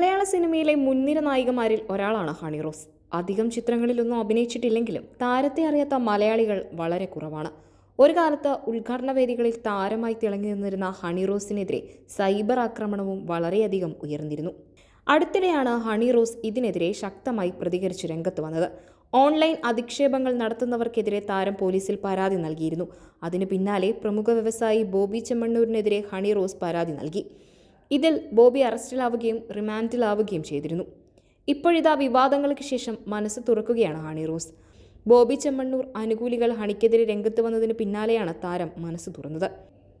മലയാള സിനിമയിലെ മുൻനിര നായികമാരിൽ ഒരാളാണ് ഹണി റോസ്. അധികം ചിത്രങ്ങളിലൊന്നും അഭിനയിച്ചിട്ടില്ലെങ്കിലും താരത്തെ അറിയാത്ത മലയാളികൾ വളരെ കുറവാണ്. ഒരു കാലത്ത് ഉദ്ഘാടന വേദികളിൽ താരമായി തിളങ്ങി നിന്നിരുന്ന ഹണി റോസിനെതിരെ സൈബർ ആക്രമണവും വളരെയധികം ഉയർന്നിരുന്നു. അടുത്തിടെയാണ് ഹണി റോസ് ഇതിനെതിരെ ശക്തമായി പ്രതികരിച്ച് രംഗത്ത് വന്നത്. ഓൺലൈൻ അധിക്ഷേപങ്ങൾ നടത്തുന്നവർക്കെതിരെ താരം പോലീസിൽ പരാതി നൽകിയിരുന്നു. അതിനു പിന്നാലെ പ്രമുഖ വ്യവസായി ബോബി ചെമ്മണ്ണൂരിനെതിരെ ഹണി റോസ് പരാതി നൽകി. ഇതിൽ ബോബി അറസ്റ്റിലാവുകയും റിമാൻഡിലാവുകയും ചെയ്തിരുന്നു. ഇപ്പോഴിതാ വിവാദങ്ങൾക്ക് ശേഷം മനസ്സ് തുറക്കുകയാണ് ഹണി റോസ്. ബോബി ചെമ്മണ്ണൂർ അനുകൂലികൾ ഹണിക്കെതിരെ രംഗത്ത് വന്നതിന് പിന്നാലെയാണ് താരം മനസ്സ് തുറന്നത്.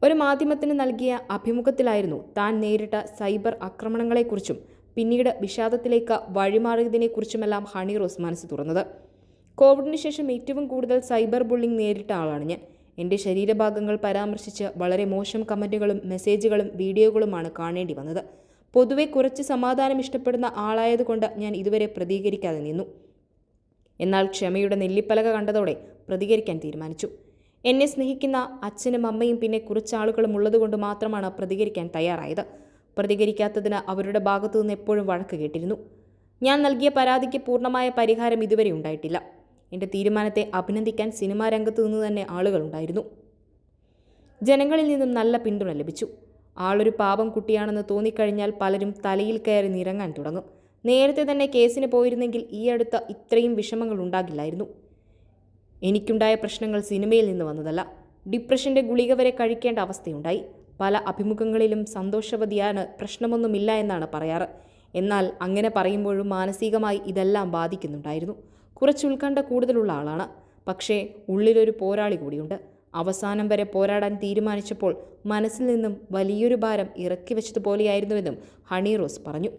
ഒരു മാധ്യമത്തിന് നൽകിയ അഭിമുഖത്തിലായിരുന്നു താൻ നേരിട്ട സൈബർ ആക്രമണങ്ങളെക്കുറിച്ചും പിന്നീട് വിഷാദത്തിലേക്ക് വഴിമാറിയതിനെക്കുറിച്ചുമെല്ലാം ഹണി റോസ് മനസ്സ് തുറന്നത്. കോവിഡിന് ശേഷം ഏറ്റവും കൂടുതൽ സൈബർ ബുള്ളിംഗ് നേരിട്ട ആളാണ് ഞാൻ. എന്റെ ശരീരഭാഗങ്ങൾ പരാമർശിച്ച് വളരെ മോശം കമന്റുകളും മെസ്സേജുകളും വീഡിയോകളുമാണ് കാണേണ്ടി വന്നത്. പൊതുവെ കുറച്ച് സമാധാനം ഇഷ്ടപ്പെടുന്ന ആളായതുകൊണ്ട് ഞാൻ ഇതുവരെ പ്രതികരിക്കാതെ നിന്നു. എന്നാൽ ക്ഷമയുടെ നെല്ലിപ്പലക കണ്ടതോടെ പ്രതികരിക്കാൻ തീരുമാനിച്ചു. എന്നെ സ്നേഹിക്കുന്ന അച്ഛനും അമ്മയും പിന്നെ കുറച്ചാളുകളും ഉള്ളതുകൊണ്ട് മാത്രമാണ് പ്രതികരിക്കാൻ തയ്യാറായത്. പ്രതികരിക്കാത്തതിന് അവരുടെ ഭാഗത്തു നിന്ന് എപ്പോഴും വഴക്ക് കേട്ടിരുന്നു. ഞാൻ നൽകിയ പരാതിക്ക് പൂർണമായ പരിഹാരം ഇതുവരെ ഉണ്ടായിട്ടില്ല. എന്റെ തീരുമാനത്തെ അഭിനന്ദിക്കാൻ സിനിമാ രംഗത്തു നിന്ന് തന്നെ ആളുകളുണ്ടായിരുന്നു. ജനങ്ങളിൽ നിന്നും നല്ല പിന്തുണ ലഭിച്ചു. ആളൊരു പാപം കുട്ടിയാണെന്ന് തോന്നിക്കഴിഞ്ഞാൽ പലരും തലയിൽ കയറി നിരങ്ങാൻ തുടങ്ങും. നേരത്തെ തന്നെ കേസിന് പോയിരുന്നെങ്കിൽ ഈ അടുത്ത ഇത്രയും വിഷമങ്ങൾ ഉണ്ടാകില്ലായിരുന്നു. എനിക്കുണ്ടായ പ്രശ്നങ്ങൾ സിനിമയിൽ നിന്ന് വന്നതല്ല. ഡിപ്രഷന്റെ ഗുളിക വരെ കഴിക്കേണ്ട അവസ്ഥയുണ്ടായി. പല അഭിമുഖങ്ങളിലും സന്തോഷവതിയാണ് പ്രശ്നമൊന്നുമില്ല എന്നാണ് പറയാറ്. എന്നാൽ അങ്ങനെ പറയുമ്പോഴും മാനസികമായി ഇതെല്ലാം ബാധിക്കുന്നുണ്ടായിരുന്നു. കുറച്ച് ഉത്കണ്ഠ കൂടുതലുള്ള ആളാണ്. പക്ഷേ ഉള്ളിലൊരു പോരാളി കൂടിയുണ്ട്. അവസാനം വരെ പോരാടാൻ തീരുമാനിച്ചപ്പോൾ മനസ്സിൽ നിന്നും വലിയൊരു ഭാരം ഇറക്കി വെച്ചതുപോലെയായിരുന്നുവെന്നും ഹണി റോസ് പറഞ്ഞു.